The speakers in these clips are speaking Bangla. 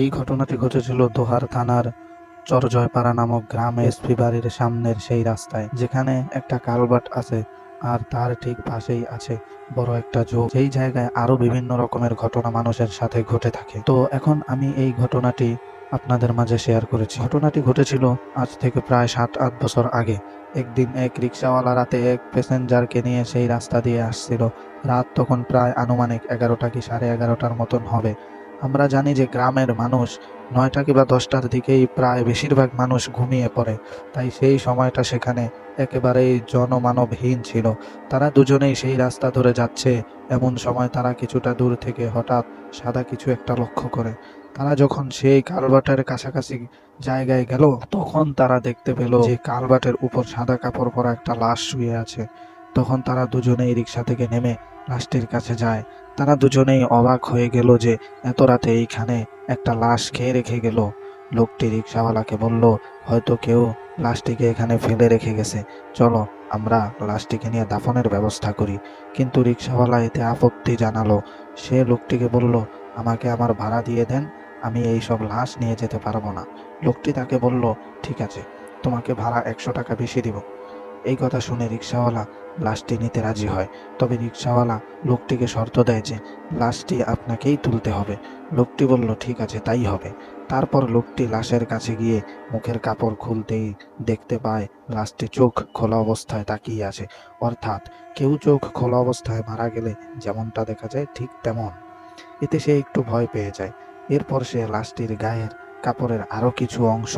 এই ঘটনাটি ঘটেছিল দোহার থানার চরজয়পাড়া নামক গ্রামে এসপি বাড়ির সামনের সেই রাস্তায়, যেখানে একটা কালভার্ট আছে আর তার ঠিক পাশেই আছে বড় একটা ঝোপ। সেই জায়গায় আরও বিভিন্ন রকমের ঘটনা মানুষের সাথে ঘটে থাকে। তো এখন আমি এই ঘটনাটি আপনাদের মাঝে শেয়ার করেছি। ঘটনাটি ঘটেছিল আজ থেকে প্রায় সাত, আট বছর আগে। একদিন এক রিক্সাওয়ালা রাতে এক প্যাসেঞ্জারকে নিয়ে সেই রাস্তা দিয়ে আসছিল। রাত তখন প্রায় আনুমানিক এগারোটা কি সাড়ে এগারোটার মতন হবে। আমরা জানি যে গ্রামের মানুষ নয়টা কিংবা দশটার দিকেই প্রায় বেশিরভাগ মানুষ ঘুমিয়ে পড়ে। তাই সেই সময়টা সেখানে একেবারেই জনমানবহীন ছিল। তারা দুজনেই সেই রাস্তা ধরে যাচ্ছে। এমন সময় তারা কিছুটা দূর থেকে হঠাৎ সাদা কিছু একটা লক্ষ্য করে। তারা যখন সেই কালভার্টের কাছাকাছি জায়গায় গেল, তখন তারা দেখতে পেল যে কালভার্টের উপর সাদা কাপড় পরা একটা লাশ শুয়ে আছে। তখন তারা দুজনেই রিক্সা থেকে নেমে লাশটির কাছে যায়। তারা দুজনেই অবাক হয়ে গেল যে এত রাতে এইখানে একটা লাশ খেয়ে রেখে গেল। লোকটি রিক্সাওয়ালাকে বলল, হয়তো কেউ লাশটিকে এখানে ফেলে রেখে গেছে। চলো, আমরা লাশটিকে নিয়ে দাফনের ব্যবস্থা করি। কিন্তু রিক্সাওয়ালা এতে আপত্তি জানালো। সে লোকটিকে বলল, আমাকে আমার ভাড়া দিয়ে দেন, আমি এই সব লাশ নিয়ে যেতে পারব না। লোকটি তাকে বলল, ঠিক আছে, তোমাকে ভাড়া একশো টাকা বেশি দিব। এই কথা শুনে রিক্সাওয়ালা লাশটি নিতে রাজি হয়। তবে রিক্সাওয়ালা লোকটিকে শর্ত দেয় যে লাশটি আপনাকেই তুলতে হবে। লোকটি বলল, ঠিক আছে, তাই হবে। তারপর লোকটি লাশের কাছে গিয়ে মুখের কাপড় খুলতেই দেখতে পায় লাশটি চোখ খোলা অবস্থায় তাকিয়ে আছে। অর্থাৎ কেউ চোখ খোলা অবস্থায় মারা গেলে যেমনটা দেখা যায়, ঠিক তেমন। এতে সে একটু ভয় পেয়ে যায়। এরপর সে লাশটির গায়ের কাপড়ের আরও কিছু অংশ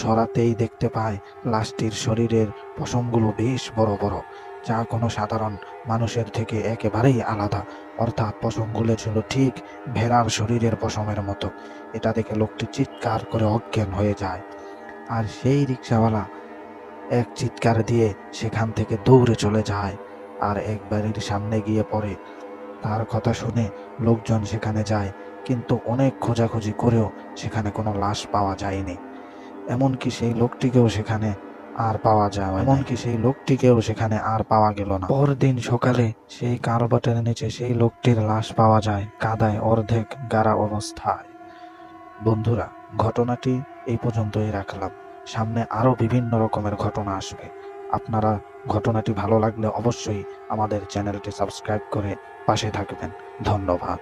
সরাতেই দেখতে পায় লাশটির শরীরের পশমগুলো বেশ বড় বড়, যা কোনো সাধারণ মানুষের থেকে একেবারেই আলাদা। অর্থাৎ পশমগুলো ছিল ঠিক ভেড়ার শরীরের পশমের মতো। এটা দেখে লোকটি চিৎকার করে অজ্ঞান হয়ে যায়। আর সেই রিক্সাওয়ালা এক চিৎকার দিয়ে সেখান থেকে দৌড়ে চলে যায় আর এক বাড়ির সামনে গিয়ে পড়ে। তার কথা শুনে লোকজন সেখানে যায়, কিন্তু অনেক খোঁজাখুঁজি করেও সেখানে কোনো লাশ পাওয়া যায়নি। এমনকি সেই লোকটিকেও সেখানে আর পাওয়া যায় এমনকি সেই লোকটিকেও সেখানে আর পাওয়া গেল না। পরদিন সকালে সেই কারবাটের নিচে সেই লোকটির লাশ পাওয়া যায়, কাদায় অর্ধেক গাড়া অবস্থায়। বন্ধুরা, ঘটনাটি এই পর্যন্তই রাখলাম। সামনে আরও বিভিন্ন রকমের ঘটনা আসবে। আপনারা ঘটনাটি ভালো লাগলে অবশ্যই আমাদের চ্যানেলটি সাবস্ক্রাইব করে পাশে থাকবেন। ধন্যবাদ।